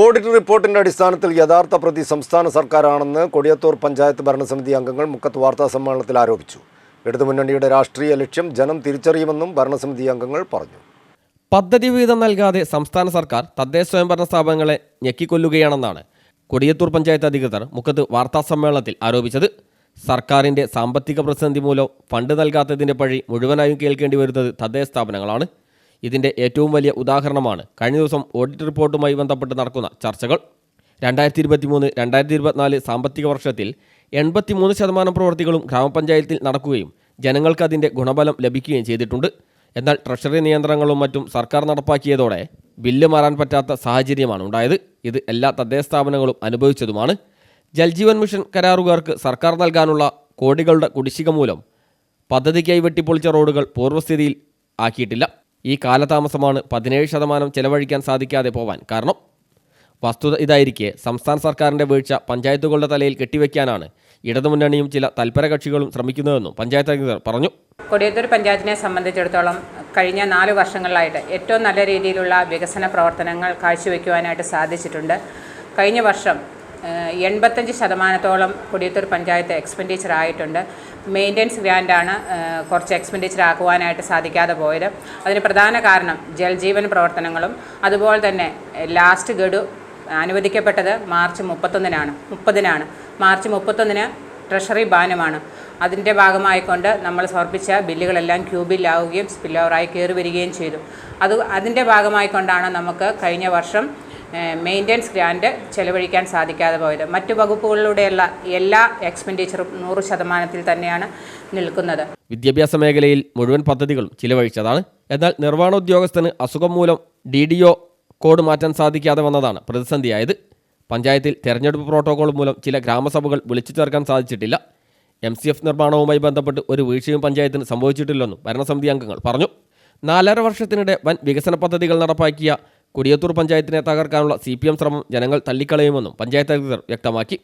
Audit റിപ്പോർട്ടിന്റെ അടിസ്ഥാനത്തിൽ യഥാർത്ഥ പ്രതി സംസ്ഥാന സർക്കാരാണെന്ന് കൊടിയത്തൂർ പഞ്ചായത്ത് ഭരണസമിതി അംഗങ്ങൾ മുക്കത്ത് വാർത്താ സമ്മേളനത്തിൽ ആരോപിച്ചു. ഇടതുമുന്നണിയുടെ രാഷ്ട്രീയ ലക്ഷ്യം ജനം തിരിച്ചറിയുമെന്നും ഭരണസമിതി അംഗങ്ങൾ പറഞ്ഞു. പദ്ധതി വിഹിതം നൽകാതെ സംസ്ഥാന സർക്കാർ തദ്ദേശ സ്വയംഭരണ സ്ഥാപനങ്ങളെ ഞെക്കിക്കൊല്ലുകയാണെന്നാണ് കൊടിയത്തൂർ പഞ്ചായത്ത് അധികൃതർ മുക്കത്ത് വാർത്താ സമ്മേളനത്തിൽ ആരോപിച്ചത്. സർക്കാരിന്റെ സാമ്പത്തിക പ്രതിസന്ധി മൂലം ഫണ്ട് നൽകാത്തതിന്റെ പഴി മുഴുവനായും കേൾക്കേണ്ടി വരുന്നത് തദ്ദേശ സ്ഥാപനങ്ങളാണ്. ഇതിന്റെ ഏറ്റവും വലിയ ഉദാഹരണമാണ്. കഴിഞ്ഞ ദിവസം ഓഡിറ്റ് റിപ്പോർട്ടുമായി ബന്ധപ്പെട്ട് നടക്കുന്ന ചർച്ചകൾ. രണ്ടായിരത്തി ഇരുപത്തി മൂന്ന് രണ്ടായിരത്തി ഇരുപത്തിനാല് സാമ്പത്തിക വർഷത്തിൽ എൺപത്തിമൂന്ന് ശതമാനം പ്രവൃത്തികളും ഗ്രാമപഞ്ചായത്തിൽ നടക്കുകയും ജനങ്ങൾക്ക് അതിന്റെ ഗുണഫലം ലഭിക്കുകയും ചെയ്തിട്ടുണ്ട്. എന്നാൽ ട്രഷറി നിയന്ത്രണങ്ങളും മറ്റും സർക്കാർ നടപ്പാക്കിയതോടെ ബില്ല് മാറാൻ പറ്റാത്ത സാഹചര്യമാണ് ഉണ്ടായത്. ഇത് എല്ലാ തദ്ദേശ സ്ഥാപനങ്ങളും അനുഭവിച്ചതുമാണ്. ജൽജീവൻ മിഷൻ കരാറുകാർക്ക് സർക്കാർ നൽകാനുള്ള കോടികളുടെ കുടിശ്ശിക മൂലം പദ്ധതിക്കായി വെട്ടിപ്പൊളിച്ച റോഡുകൾ പൂർവസ്ഥിതിയിൽ ആക്കിയിട്ടില്ല. ഈ കാലതാമസമാണ് പതിനേഴ് ശതമാനം ചെലവഴിക്കാൻ സാധിക്കാതെ പോവാൻ. കാരണം വസ്തുത ഇതായിരിക്കെ സംസ്ഥാന സർക്കാരിന്റെ വീഴ്ച പഞ്ചായത്തുകളുടെ തലയിൽ കെട്ടിവെക്കാനാണ് ഇടതുമുന്നണിയും ചില തൽപര കക്ഷികളും ശ്രമിക്കുന്നതെന്നും പഞ്ചായത്ത് അധികൃതർ പറഞ്ഞു. കൊടിയത്തൂർ പഞ്ചായത്തിനെ സംബന്ധിച്ചിടത്തോളം കഴിഞ്ഞ നാല് വർഷങ്ങളിലായിട്ട് ഏറ്റവും നല്ല രീതിയിലുള്ള വികസന പ്രവർത്തനങ്ങൾ കാഴ്ചവെക്കുവാനായിട്ട് സാധിച്ചിട്ടുണ്ട്. കഴിഞ്ഞ വർഷം എൺപത്തഞ്ച് ശതമാനത്തോളം കൊടിയത്തൂർ പഞ്ചായത്ത് എക്സ്പെൻഡിച്ചർ ആയിട്ടുണ്ട് മെയിന്റെനൻസ് ഗ്രാൻഡാണ് കുറച്ച് എക്സ്പെൻഡിച്ചർ ആക്കുവാനായിട്ട് സാധിക്കാതെ പോയത്. അതിന് പ്രധാന കാരണം ജൽജീവൻ പ്രവർത്തനങ്ങളും അതുപോലെ തന്നെ ലാസ്റ്റ് ഗഡു അനുവദിക്കപ്പെട്ടത് മാർച്ച് മുപ്പത്തൊന്നിനാണ് മുപ്പതിനാണ്. മാർച്ച് മുപ്പത്തൊന്നിന് ട്രഷറി ബാനുമാണ്. അതിന്റെ ഭാഗമായിക്കൊണ്ട് നമ്മൾ സമർപ്പിച്ച ബില്ലുകളെല്ലാം ക്യൂ ബില്ലാവുകയും സ്പിൽ ഓവറായി കയറി വരികയും ചെയ്തു. അത് അതിന്റെ ഭാഗമായിക്കൊണ്ടാണ് നമുക്ക് കഴിഞ്ഞ വർഷം മെയിന്റെനൻസ് ഗ്രാൻഡ് ചെലവഴിക്കാൻ സാധിക്കാതെ പോയത്. മറ്റു വകുപ്പുകളിലൂടെയുള്ള എല്ലാ എക്സ്പെൻഡിച്ചറും നൂറ് ശതമാനത്തിൽ തന്നെയാണ് നിൽക്കുന്നത്. വിദ്യാഭ്യാസ മേഖലയിൽ മുഴുവൻ പദ്ധതികളും ചിലവഴിച്ചതാണ്. എന്നാൽ നിർവഹണ ഉദ്യോഗസ്ഥന് അസുഖം മൂലം ഡി ഡി ഒ കോഡ് മാറ്റാൻ സാധിക്കാതെ വന്നതാണ് പ്രതിസന്ധിയായത്. പഞ്ചായത്തിൽ തെരഞ്ഞെടുപ്പ് പ്രോട്ടോകോൾ മൂലം ചില ഗ്രാമസഭകൾ വിളിച്ചു ചേർക്കാൻ സാധിച്ചിട്ടില്ല. എം സി എഫ് നിർമ്മാണവുമായി ബന്ധപ്പെട്ട് ഒരു വീഴ്ചയും പഞ്ചായത്തിന് സംഭവിച്ചിട്ടില്ലെന്നും ഭരണസമിതി അംഗങ്ങൾ പറഞ്ഞു. നാലര വർഷത്തിനിടെ വൻ വികസന പദ്ധതികൾ നടപ്പാക്കിയ കൊടിയത്തൂർ പഞ്ചായത്തിനെ തകർക്കാനുള്ള സി പി എം ശ്രമം ജനങ്ങൾ തള്ളിക്കളയുമെന്നും പഞ്ചായത്ത് അധികൃതർ വ്യക്തമാക്കി.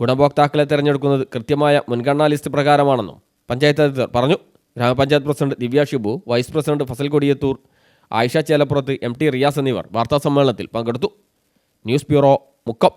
ഗുണഭോക്താക്കളെ തിരഞ്ഞെടുക്കുന്നത് കൃത്യമായ മുൻഗണനാ ലിസ്റ്റ് പ്രകാരമാണെന്നും പഞ്ചായത്ത് അധികൃതർ പറഞ്ഞു. ഗ്രാമപഞ്ചായത്ത് president Divya Shibu vice president Fazal Kodiyathur Ayisha Chelappurath M T Riyas എന്നിവർ വാർത്താസമ്മേളനത്തിൽ പങ്കെടുത്തു. News bureau Mukkam.